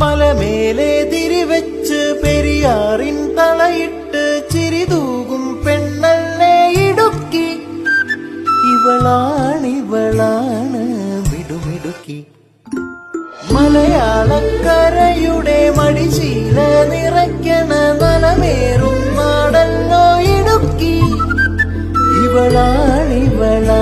മലമേലെ തിരിവെച്ച് പെരിയാറിൻ തളയിട്ട് ചിരിതൂകും പെണ്ണല്ലേ ഇടുക്കി. ഇവളാണിവളാണ് വിടുവിടുക്കി മലയാളക്കരയുടെ മടിശീല നിറയ്ക്കണ നനമേറും നാടല്ലോ ഇടുക്കി. ഇവളാണിവളാ